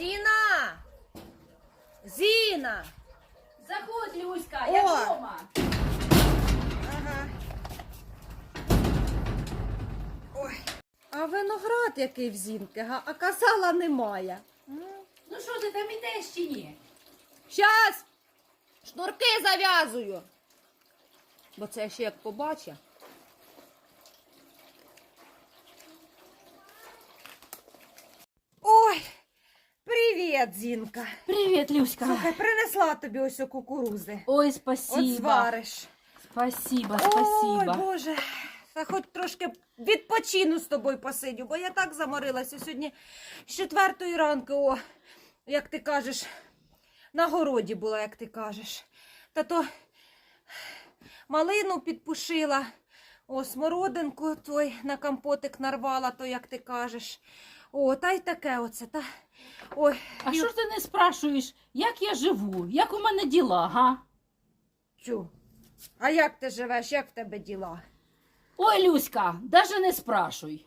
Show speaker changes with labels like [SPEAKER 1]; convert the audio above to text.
[SPEAKER 1] Зіна! Зіна!
[SPEAKER 2] Заходь, Люська,
[SPEAKER 1] О!
[SPEAKER 2] я вдома.
[SPEAKER 1] Ага. Ой. А виноград який в зінки, га? а казала немає.
[SPEAKER 2] Ну що ти там ідеш чи ні?
[SPEAKER 1] Щас! Шнурки зав'язую. Бо це ще як побачу. Ой, привіт, Зінка.
[SPEAKER 2] Привіт, Люська.
[SPEAKER 1] Слухай, принесла тобі ось кукурузи.
[SPEAKER 2] Ой,
[SPEAKER 1] От
[SPEAKER 2] спасибо.
[SPEAKER 1] звариш.
[SPEAKER 2] Спасибо,
[SPEAKER 1] Ой. Боже. Та хоч трошки відпочину з тобою посидю, бо я так заморилася сьогодні з четвертої ранку, о, як ти кажеш, на городі була, як ти кажеш. Та то малину підпушила, о, смородинку той на компотик нарвала, то як ти кажеш. О, та й таке оце. Та... Ой,
[SPEAKER 2] А що ж ти не спрашуєш, як я живу, як у мене діла, га?
[SPEAKER 1] Чу. А як ти живеш, як в тебе діла?
[SPEAKER 2] Ой, Люська, даже не спрашуй.